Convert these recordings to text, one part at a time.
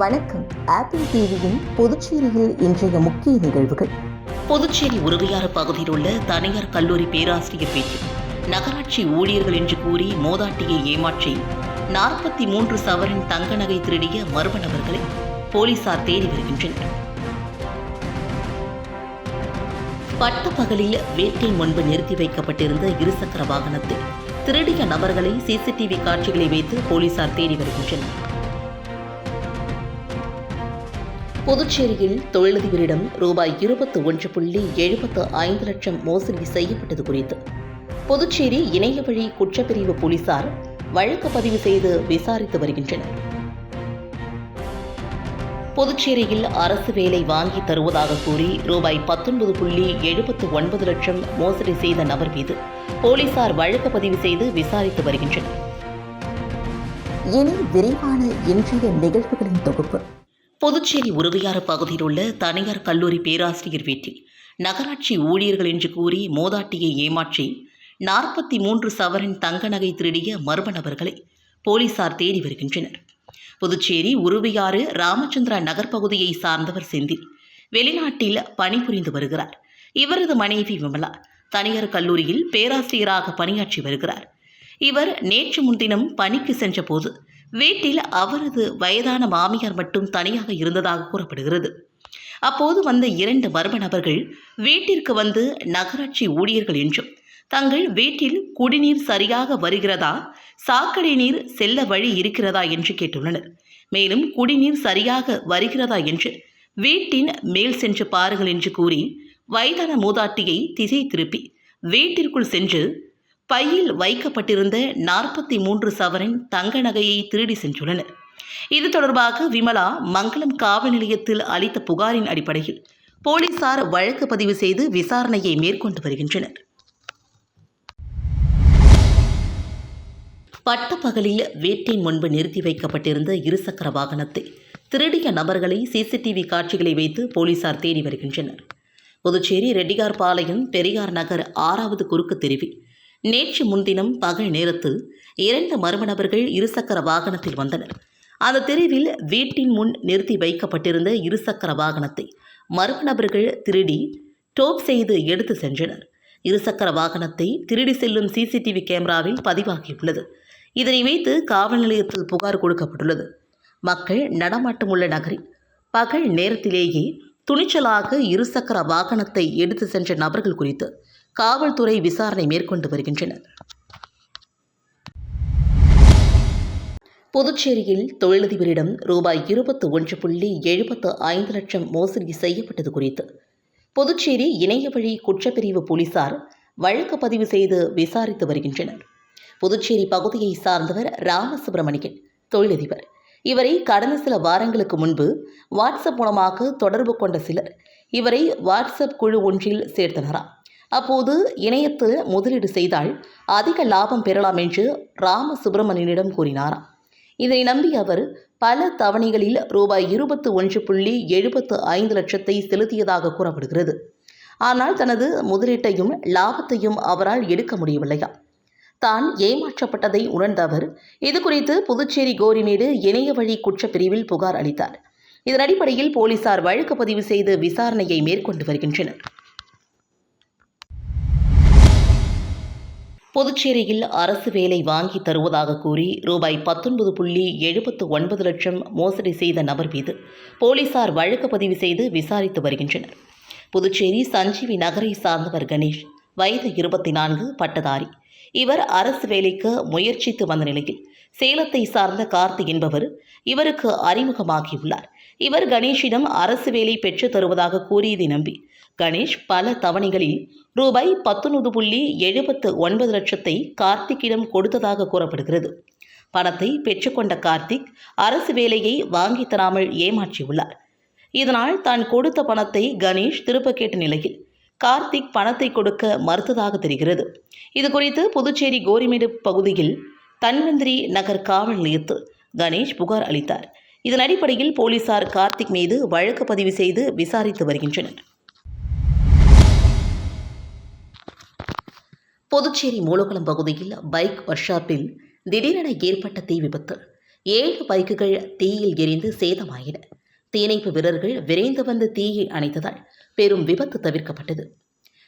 வணக்கம். ஆப்பிள் டிவியின் புதுச்சேரியில் இன்றைய முக்கிய நிகழ்வுகள். புதுச்சேரி உறவையாறு பகுதியில் உள்ள தனியார் கல்லூரி பேராசிரியர் வீட்டில் நகராட்சி ஊழியர்கள் என்று கூறி மோதாட்டியை ஏமாற்றி நாற்பத்தி மூன்று சவரின் தங்க நகை திருடிய மர்ம நபர்களை போலீசார் தேடி வருகின்றனர். பட்ட பகலில் வேட்டை முன்பு நிறுத்தி வைக்கப்பட்டிருந்த இருசக்கர வாகனத்தில் திருடிய நபர்களை சிசிடிவி காட்சிகளை வைத்து போலீசார் தேடி வருகின்றனர். புதுச்சேரியில் தொழிலதிபரிடம் ரூபாய் இருபத்து ஒன்று புள்ளி எழுபத்து ஐந்து லட்சம் மோசடி செய்யப்பட்டது குறித்து. புதுச்சேரி இணைய வழி குற்றப்பிரிவு போலீசார் வழக்கு பதிவு செய்து விசாரித்து வருகின்றனர். புதுச்சேரியில் அரசு வேலை வாங்கி தருவதாக கூறி ரூபாய் பத்தொன்பது புள்ளி எழுபத்து ஒன்பது லட்சம் மோசடி செய்த நபர் மீது போலீசார் வழக்கு பதிவு செய்து விசாரித்து வருகின்றனர். இனி விரைவான இன்றைய நிகழ்வுகளின் தொகுப்பு. புதுச்சேரி உறுதியாறு பகுதியில் உள்ள தனியார் கல்லூரி பேராசிரியர் வீட்டில் நகராட்சி ஊழியர்கள் என்று கூறி மோதாட்டியை ஏமாற்றி நாற்பத்தி மூன்று சவரின் தங்க நகை திருடிய மர்ம நபர்களை போலீசார் தேடி வருகின்றனர். புதுச்சேரி உருவியாறு ராமச்சந்திரா நகர் பகுதியை சார்ந்தவர் செந்தில் வெளிநாட்டில் பணிபுரிந்து வருகிறார். இவரது மனைவி விமலா தனியார் கல்லூரியில் பேராசிரியராக பணியாற்றி வருகிறார். இவர் நேற்று முன்தினம் பணிக்கு சென்றபோது வீட்டில் அவரது வயதான மாமியார் மட்டும் தனியாக இருந்ததாக கூறப்படுகிறது. அப்போது வந்த இரண்டு மர்ம நபர்கள் வீட்டிற்கு வந்து நகராட்சி ஊழியர்கள் என்றும் தங்கள் வீட்டில் குடிநீர் சரியாக வருகிறதா சாக்கடை நீர் செல்ல வழி இருக்கிறதா என்று கேட்டுள்ளனர். மேலும் குடிநீர் சரியாக வருகிறதா என்று வீட்டின் மேல் சென்று பாருங்கள் என்று கூறி வயதான மூதாட்டியை திசை திருப்பி வீட்டிற்குள் சென்று பையில் வைக்கப்பட்டிருந்த நாற்பத்தி மூன்று சவரன் தங்க நகையை திருடி சென்றுள்ளனர். இது தொடர்பாக விமலா மங்களம் காவல் நிலையத்தில் அளித்த புகாரின் அடிப்படையில் போலீசார் வழக்கு பதிவு செய்து விசாரணையை மேற்கொண்டு வருகின்றனர். பட்டப்பகலில் வீட்டின் முன்பு நிறுத்தி வைக்கப்பட்டிருந்த இருசக்கர வாகனத்தை திருடிய நபர்களை சிசிடிவி காட்சிகளை வைத்து போலீசார் தேடி வருகின்றனர். புதுச்சேரி ரெட்டியார்பாளையம் பெரியார் நகர் ஆறாவது குறுக்கு தெருவில் நேற்று முன்தினம் பகல் நேரத்தில் இரண்டு மர்ம நபர்கள் இருசக்கர வாகனத்தில் வந்தனர். அந்த தெருவில் வீட்டின் முன் நிறுத்தி வைக்கப்பட்டிருந்த இருசக்கர வாகனத்தை மர்ம நபர்கள் திருடி டோப் செய்து எடுத்து சென்றனர். இருசக்கர வாகனத்தை திருடி செல்லும் சிசிடிவி கேமராவில் பதிவாகியுள்ளது. இதனை வைத்து காவல் நிலையத்தில் புகார் கொடுக்கப்பட்டுள்ளது. மக்கள் நடமாட்டமுள்ள நகரில் பகல் நேரத்திலேயே துணிச்சலாக இருசக்கர வாகனத்தை எடுத்து சென்ற நபர்கள் குறித்து காவல்துறை விசாரணை மேற்கொண்டு வருகின்றனர். புதுச்சேரியில் தொழிலதிபரிடம் ரூபாய் இருபத்து ஒன்று புள்ளி எழுபத்து ஐந்து லட்சம் மோசடி செய்யப்பட்டது குறித்து புதுச்சேரி இணைய வழி குற்றப்பிரிவு போலீசார் வழக்கு பதிவு செய்து விசாரித்து வருகின்றனர். புதுச்சேரி பகுதியை சார்ந்தவர் ராமசுப்பிரமணியன் தொழிலதிபர். இவரை கடந்த சில வாரங்களுக்கு முன்பு வாட்ஸ்அப் மூலமாக தொடர்பு கொண்ட சிலர் இவரை வாட்ஸ்அப் குழு ஒன்றில் சேர்த்தனராம் அப்போது இணையத்தில் முதலீடு செய்தால் அதிக லாபம் பெறலாம் என்று ராம சுப்பிரமணியனிடம் கூறினாராம் இதனை நம்பி அவர் பல தவணைகளில் ரூபாய் இருபத்து ஒன்று புள்ளி எழுபத்து ஐந்து லட்சத்தை செலுத்தியதாக கூறப்படுகிறது. ஆனால் தனது முதலீட்டையும் லாபத்தையும் அவரால் எடுக்க முடியவில்லையா? தான் ஏமாற்றப்பட்டதை உணர்ந்த அவர் இதுகுறித்து புதுச்சேரி கோரிமேடு இணைய வழி குற்றப்பிரிவில் புகார் அளித்தார். இதன் அடிப்படையில் போலீசார் வழக்கு பதிவு செய்து விசாரணையை மேற்கொண்டு வருகின்றனர். புதுச்சேரியில் அரசு வேலை வாங்கி தருவதாக கூறி ரூபாய் பத்தொன்பது புள்ளி எழுபத்து ஒன்பது லட்சம் மோசடி செய்த நபர் மீது போலீசார் வழக்கு பதிவு செய்து விசாரித்து வருகின்றனர். புதுச்சேரி சஞ்சீவி நகரை சார்ந்தவர் கணேஷ் வயது இருபத்தி நான்கு பட்டதாரி. இவர் அரசு வேலைக்கு முயற்சித்து வந்த நிலையில் சேலத்தை சார்ந்த கார்த்தி என்பவர் இவருக்கு அறிமுகமாகியுள்ளார். இவர் கணேஷிடம் அரசு வேலை பெற்றுத் தருவதாக கூறியதை நம்பி கணேஷ் பல தவணைகளில் ரூபாய் பத்தொன்பது புள்ளி எழுபத்து ஒன்பது லட்சத்தை கார்த்திக்கிடம் கொடுத்ததாக கூறப்படுகிறது. பணத்தை பெற்றுக்கொண்ட கார்த்திக் அரசு வேலையை வாங்கி தராமல் ஏமாற்றியுள்ளார். இதனால் தான் கொடுத்த பணத்தை கணேஷ் திருப்ப கேட்ட நிலையில் கார்த்திக் பணத்தை கொடுக்க மறுத்ததாக தெரிகிறது. இது குறித்து புதுச்சேரி கோரிமேடு பகுதியில் தன்வந்திரி நகர் காவல் நிலையத்தில் கணேஷ் புகார் அளித்தார். இதன் அடிப்படையில் போலீசார் கார்த்திக் மீது வழக்கு பதிவு செய்து விசாரித்து வருகின்றனர். புதுச்சேரி மூலகுளம் பகுதியில் பைக் ஒர்க்ஷாப்பில் திடீரென ஏற்பட்ட தீ விபத்து. ஏழு பைக்குகள் தீயில் எரிந்து சேதமாயின. தீயணைப்பு வீரர்கள் விரைந்து வந்து தீயை அணைத்ததால் பெரும் விபத்து தவிர்க்கப்பட்டது.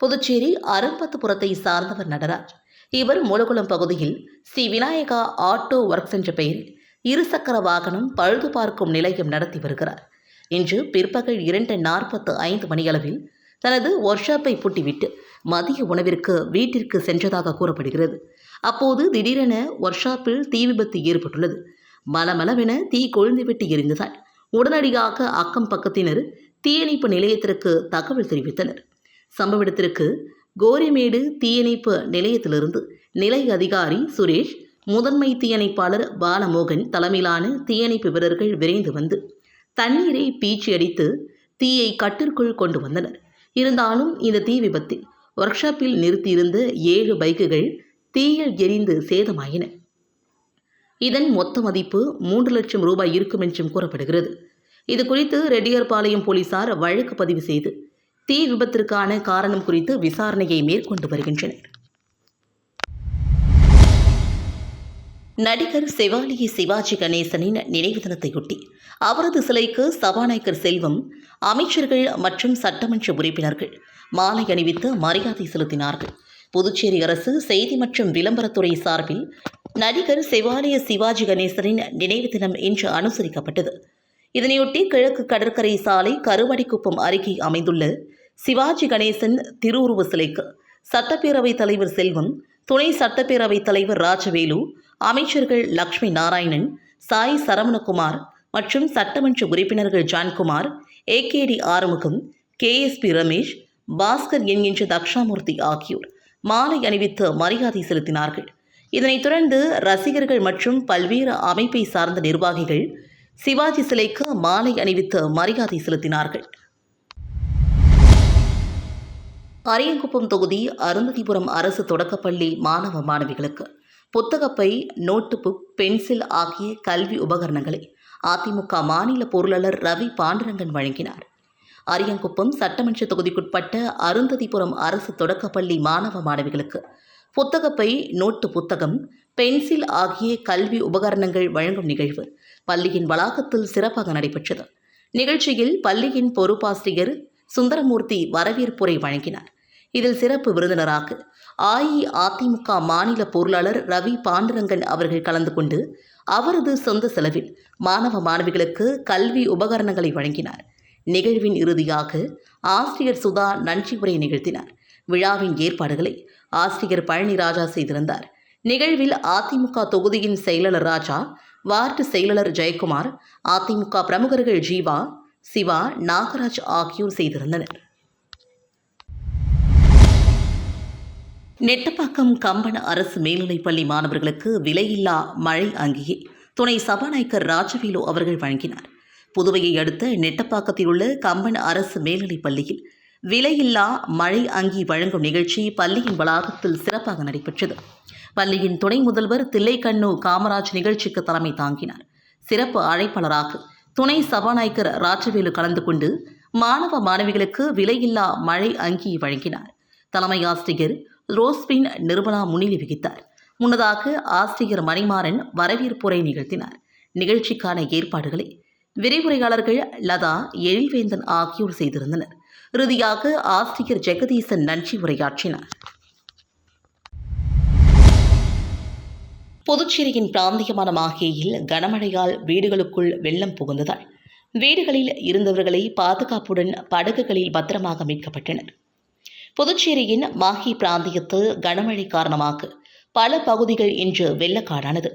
புதுச்சேரி அரும்பத்துபுரத்தை சார்ந்தவர் நடராஜ் இவர் மூலகுளம் பகுதியில் ஸ்ரீ விநாயகா ஆட்டோ ஒர்க்ஸ் என்ற பெயரில் இருசக்கர வாகனம் பழுது பார்க்கும் நிலையம் நடத்தி வருகிறார். இன்று பிற்பகல் இரண்டு நாற்பத்து ஐந்து மணியளவில் தனது ஒர்க்ஷாப்பை பூட்டிவிட்டு மதிய உணவிற்கு வீட்டிற்கு சென்றதாக கூறப்படுகிறது. அப்போது திடீரென ஒர்க்ஷாப்பில் தீ விபத்து ஏற்பட்டுள்ளது. மலமளவென தீ கொழுந்துவிட்டு எரிந்ததால் உடனடியாக அக்கம் பக்கத்தினர் தீயணைப்பு நிலையத்திற்கு தகவல் தெரிவித்தனர். சம்பவ இடத்திற்கு கோரிமேடு தீயணைப்பு நிலையத்திலிருந்து நிலைய அதிகாரி சுரேஷ் முதன்மை தீயணைப்பாளர் பாலமோகன் தலைமையிலான தீயணைப்பு வீரர்கள் விரைந்து வந்து தண்ணீரை பீச்சி அடித்து தீயை கட்டிற்குள் கொண்டு வந்தனர். இருந்தாலும் இந்த தீ விபத்தில் ஒர்க் ஷாப்பில் நிறுத்தியிருந்த ஏழு பைக்குகள் தீயில் எரிந்து சேதமாயின. இதன் மொத்த மதிப்பு மூன்று லட்சம் ரூபாய் இருக்கும் என்றும் கூறப்படுகிறது. இது குறித்து ரெட்டியார்பாளையம் போலீசார் வழக்கு பதிவு செய்து தீ விபத்திற்கான காரணம் குறித்து விசாரணையை மேற்கொண்டு வருகின்றனர். நடிகர் செவாலிய சிவாஜி கணேசனின் நினைவு தினத்தையொட்டி அவரது சிலைக்கு சபாநாயகர் செல்வம் அமைச்சர்கள் மற்றும் சட்டமன்ற உறுப்பினர்கள் மாலை அணிவித்து மரியாதை செலுத்தினார்கள். புதுச்சேரி அரசு செய்தி மற்றும் விளம்பரத்துறை சார்பில் நடிகர் செவாலிய சிவாஜி கணேசனின் நினைவு தினம் இன்று அனுசரிக்கப்பட்டது. இதனையொட்டி கிழக்கு கடற்கரை சாலை கருவடிக்குப்பம் அருகே அமைந்துள்ள சிவாஜி கணேசன் திருவுருவ சிலைக்கு சட்டப்பேரவைத் தலைவர் செல்வம் துணை சட்டப்பேரவைத் தலைவர் ராஜவேலு அமைச்சர்கள் லக்ஷ்மி நாராயணன் சாய் சரவணகுமார் மற்றும் சட்டமன்ற உறுப்பினர்கள் ஜான்குமார் ஏகேடி ஆறுமுகம் கேஎஸ்பி ரமேஷ் பாஸ்கர் என்கின்ற தக்ஷாமூர்த்தி ஆகியோர் மாலை அணிவித்து மரியாதை செலுத்தினார்கள். இதனைத் தொடர்ந்து ரசிகர்கள் மற்றும் பல்வேறு அமைப்பை சார்ந்த நிர்வாகிகள் சிவாஜி சிலைக்கு மாலை அணிவித்து மரியாதை செலுத்தினார்கள். அரியங்குப்பம் தொகுதி அருந்ததிபுரம் அரசு தொடக்கப்பள்ளி மாணவ மாணவிகளுக்கு புத்தகப்பை நோட்டு புக் பென்சில் ஆகிய கல்வி உபகரணங்களை அதிமுக மாநில பொருளாளர் ரவி பாண்டுரங்கன் வழங்கினார். அரியங்குப்பம் சட்டமன்ற தொகுதிக்குட்பட்ட அருந்ததிபுரம் அரசு தொடக்கப்பள்ளி மாணவ மாணவிகளுக்கு. புத்தகப்பை நோட்டு புத்தகம் பென்சில் ஆகிய கல்வி உபகரணங்கள் வழங்கும் நிகழ்வு பள்ளியின் வளாகத்தில் சிறப்பாக நடைபெற்றது. நிகழ்ச்சியில் பள்ளியின் பொறுப்பாசிரியர் சுந்தரமூர்த்தி வரவேற்புரை வழங்கினார். இதில் சிறப்பு விருந்தினராக அஇஅதிமுக மாநில பொருளாளர் ரவி பாண்டுரங்கன் அவர்கள் கலந்து கொண்டு அவரது சொந்த செலவில் மாணவ மாணவிகளுக்கு கல்வி உபகரணங்களை வழங்கினார். நிகழ்வின் இறுதியாக ஆசிரியர் சுதா நன்றி உரை நிகழ்த்தினார். விழாவின் ஏற்பாடுகளை ஆசிரியர் பழனி ராஜா செய்திருந்தார். நிகழ்வில் அதிமுக தொகுதியின் செயலாளர் ராஜா வார்டு செயலாளர் ஜெயக்குமார் அதிமுக பிரமுகர்கள் ஜீவா சிவா நாகராஜ் ஆகியோர் செய்திருந்தனர். நெட்டப்பாக்கம் கம்பன் அரசு மேல்நிலைப்பள்ளி மாணவர்களுக்கு விலையில்லா மழை அங்கியை துணை சபாநாயகர் ராஜவேலு அவர்கள் வழங்கினார். புதுவையை அடுத்த நெட்டப்பாக்கத்தில் உள்ள கம்பன் அரசு மேல்நிலைப் பள்ளியில் விலையில்லா மழை அங்கி வழங்கும் நிகழ்ச்சி பள்ளியின் வளாகத்தில் சிறப்பாக நடைபெற்றது. பள்ளியின் துணை முதல்வர் தில்லைக்கண்ணு காமராஜ் நிகழ்ச்சிக்கு தலைமை தாங்கினார். சிறப்பு அழைப்பாளராக துணை சபாநாயகர் ராஜவேலு கலந்து கொண்டு மாணவ மாணவிகளுக்கு விலையில்லா மழை அங்கி வழங்கினார். தலைமை ஆசிரியர் ரோஸ்பின் நிர்மலா முன்னிலை வகித்தார். முன்னதாக ஆசிரியர் மணிமாறன் வரவேற்புரை நிகழ்த்தினார். நிகழ்ச்சிக்கான ஏற்பாடுகளை விரிவுரையாளர்கள் லதா எழில்வேந்தன் ஆகியோர் செய்திருந்தனர். இறுதியாக ஆசிரியர் ஜெகதீசன் நன்றி உரையாற்றினார். புதுச்சேரியின் பிராந்தியமான மாகேயில் கனமழையால் வீடுகளுக்குள் வெள்ளம் புகுந்ததால் வீடுகளில் இருந்தவர்களை பாதுகாப்புடன் படகுகளில் பத்திரமாக மீட்கப்பட்டனர். புதுச்சேரியின் மாஹி பிராந்தியத்தில் கனமழை காரணமாக பல பகுதிகள் இன்று வெள்ளக்காடானது.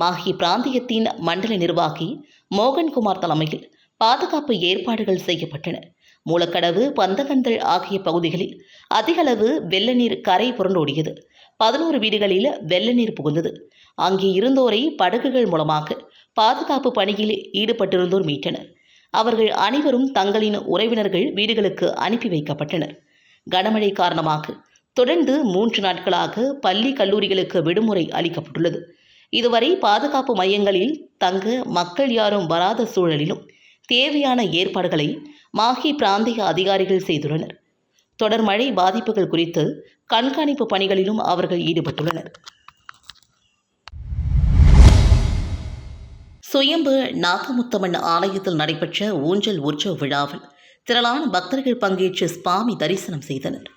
மாஹி பிராந்தியத்தின் மண்டல நிர்வாகி மோகன்குமார் தலைமையில் பாதுகாப்பு ஏற்பாடுகள் செய்யப்பட்டன. மூலக்கடவு பந்தகந்தல் ஆகிய பகுதிகளில் அதிகளவு வெள்ள நீர் கரை புரண்டோடியது. பதினோரு வீடுகளில் வெள்ள நீர் புகுந்தது. அங்கே இருந்தோரை படகுகள் மூலமாக பாதுகாப்பு பணியில் ஈடுபட்டிருந்தோர் மீட்டனர். அவர்கள் அனைவரும் தங்களின் உறவினர்கள் வீடுகளுக்கு அனுப்பி வைக்கப்பட்டனர். கனமழை காரணமாக தொடர்ந்து மூன்று நாட்களாக பள்ளி கல்லூரிகளுக்கு விடுமுறை அளிக்கப்பட்டுள்ளது. இதுவரை பாதுகாப்பு மையங்களில் தங்க மக்கள் யாரும் வராத சூழலிலும் தேவையான ஏற்பாடுகளை மாஹி பிராந்திய அதிகாரிகள் செய்துள்ளனர். தொடர் மழை பாதிப்புகள் குறித்து கண்காணிப்பு பணிகளிலும் அவர்கள் ஈடுபட்டுள்ளனர். சுயம்பு நாகமுத்தம்மன் ஆலயத்தில் நடைபெற்ற ஊஞ்சல் உற்சவ விழாவில் திரளான பக்தர்கள் பங்கேற்று சுவாமி தரிசனம் செய்தனர்.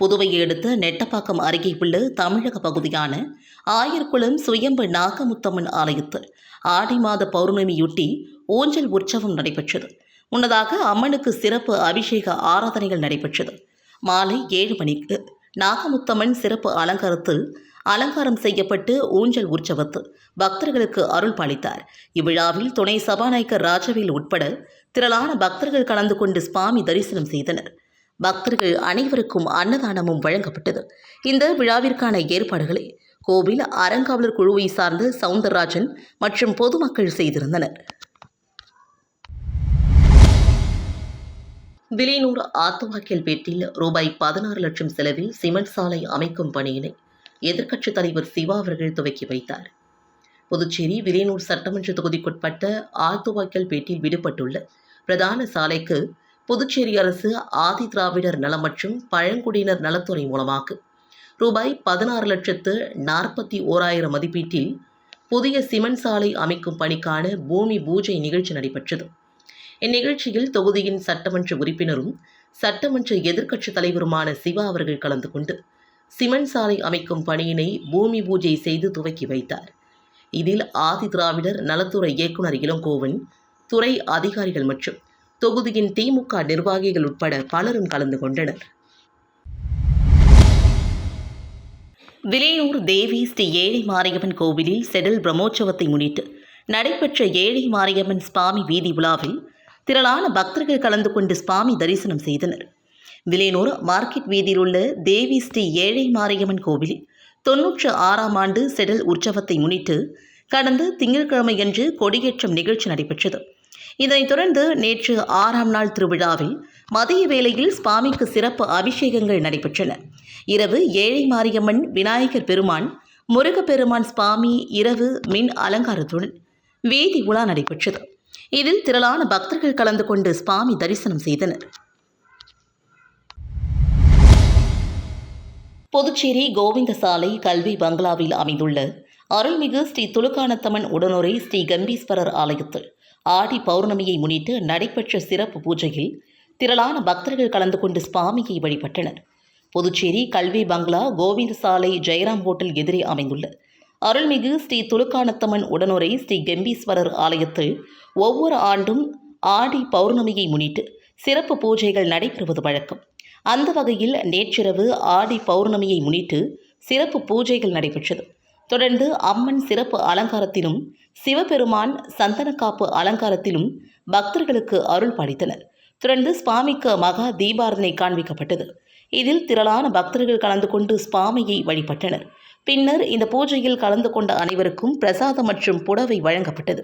புதுவையை அடுத்த நெட்டப்பாக்கம் அருகே உள்ள தமிழக பகுதியான ஆயர்குளம் சுயம்பு நாகமுத்தம்மன் ஆலயத்தில் ஆடி மாத பௌர்ணமியொட்டி ஊஞ்சல் உற்சவம் நடைபெற்றது. முன்னதாக அம்மனுக்கு சிறப்பு அபிஷேக ஆராதனைகள் நடைபெற்றது. மாலை ஏழு மணிக்கு நாகமுத்தம்மன் சிறப்பு அலங்காரத்தில் அலங்காரம் செய்யப்பட்டு ஊஞ்சல் உற்சவத்தில் பக்தர்களுக்கு அருள் பாலித்தார். இவ்விழாவில் துணை சபாநாயகர் ராஜவேல் உட்பட திரளான பக்தர்கள் கலந்து கொண்டு சுவாமி தரிசனம் செய்தனர். பக்தர்கள் அனைவருக்கும் அன்னதானமும் வழங்கப்பட்டது. இந்த விழாவிற்கான ஏற்பாடுகளை கோவில் அறங்காவலர் குழுவை சார்ந்த சவுந்தரராஜன் மற்றும் பொதுமக்கள் செய்திருந்தனர். விலையூர் ஆத்துவாக்கில் பேட்டில் ரூபாய் பதினாறு லட்சம் செலவில் சிமெண்ட் சாலை அமைக்கும் பணியினை எதிர்க்கட்சித் தலைவர் சிவா அவர்கள் துவக்கி வைத்தார். புதுச்சேரி விலையனூர் சட்டமன்ற தொகுதிக்குட்பட்ட ஆத்துவாக்கல் பேட்டில் விடுபட்டுள்ள பிரதான சாலைக்கு புதுச்சேரி அரசு ஆதி திராவிடர் நலம் மற்றும் பழங்குடியினர் நலத்துறை மூலமாக ரூபாய் பதினாறு லட்சத்து நாற்பத்தி ஓராயிரம் மதிப்பீட்டில் புதிய சிமெண்ட் சாலை அமைக்கும் பணிக்கான பூமி பூஜை நிகழ்ச்சி நடைபெற்றது. இந்நிகழ்ச்சியில் தொகுதியின் சட்டமன்ற உறுப்பினரும் சட்டமன்ற எதிர்க்கட்சித் தலைவருமான சிவா அவர்கள் கலந்து கொண்டு சிமெண்ட் சாலை அமைக்கும் பணியினை பூமி பூஜை செய்து துவக்கி வைத்தார். இதில் ஆதி திராவிடர் நலத்துறை இயக்குனர் இளங்கோவன் துறை அதிகாரிகள் மற்றும் தொகுதியின் திமுக நிர்வாகிகள் உட்பட பலரும் கலந்து கொண்டனர். விலையூர் தேவி ஸ்ரீ ஏழை மாரியம்மன் கோவிலில் செடல் பிரம்மோற்சவத்தை முன்னிட்டு நடைபெற்ற ஏழை மாரியம்மன் சுவாமி வீதி உலாவில் திரளான பக்தர்கள் கலந்து கொண்டு சுவாமி தரிசனம் செய்தனர். விலையனூர் மார்க்கெட் வீதியில் உள்ள தேவி ஸ்ரீ ஏழை மாரியம்மன் கோவிலில் தொன்னூற்று ஆறாம் ஆண்டு செடல் உற்சவத்தை முன்னிட்டு கடந்த திங்கட்கிழமையன்று கொடியேற்றம் நிகழ்ச்சி நடைபெற்றது. இதனைத் தொடர்ந்து நேற்று ஆறாம் நாள் திருவிழாவில் மதிய வேளையில் சுவாமிக்கு சிறப்பு அபிஷேகங்கள் நடைபெற்றன. இரவு ஏழை மாரியம்மன் விநாயகர் பெருமான் முருகப்பெருமான் சுவாமி இரவு மின் அலங்காரத்துடன் வீதி உலா நடைபெற்றது. இதில் திரளான பக்தர்கள் கலந்து கொண்டு சுவாமி தரிசனம் செய்தனர். புதுச்சேரி கோவிந்த சாலை கல்வி பங்களாவில் அமைந்துள்ள அருள்மிகு ஸ்ரீ துலுக்கானத்தமன் உடனுரை ஸ்ரீ கம்பீஸ்வரர் ஆலயத்தில் ஆடி பௌர்ணமியை முன்னிட்டு நடைபெற்ற சிறப்பு பூஜையில் திரளான பக்தர்கள் கலந்து கொண்டு சுவாமியை வழிபட்டனர். புதுச்சேரி கல்வி பங்களா கோவிந்த சாலை ஜெயராம் ஹோட்டல் எதிரே அமைந்துள்ள அருள்மிகு ஸ்ரீ துலுக்கானத்தம்மன் உடனுரை ஸ்ரீ கம்பீஸ்வரர் ஆலயத்தில் ஒவ்வொரு ஆண்டும் ஆடி பௌர்ணமியை முன்னிட்டு சிறப்பு பூஜைகள் நடைபெறுவது வழக்கம். அந்த வகையில் நேற்றிரவு ஆடி பௌர்ணமியை முன்னிட்டு சிறப்பு பூஜைகள் நடைபெற்றது. தொடர்ந்து அம்மன் சிறப்பு அலங்காரத்திலும் சிவபெருமான் சந்தனக்காப்பு அலங்காரத்திலும் பக்தர்களுக்கு அருள் பாலித்தனர். தொடர்ந்து சுவாமிக்கு மகா தீபாரதனை காண்பிக்கப்பட்டது. இதில் திரளான பக்தர்கள் கலந்து கொண்டு சுவாமியை வழிபட்டனர். பின்னர் இந்த பூஜையில் கலந்து கொண்ட அனைவருக்கும் பிரசாதம் மற்றும் புடவை வழங்கப்பட்டது.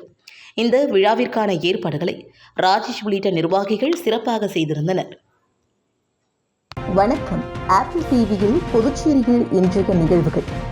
இந்த விழாவிற்கான ஏற்பாடுகளை ராஜேஷ் உள்ளிட்ட நிர்வாகிகள் சிறப்பாக செய்திருந்தனர். வணக்கம். ஆப்பிள் டிவியில் புதுச்சேரியில் இன்றைய நிகழ்வுகள்.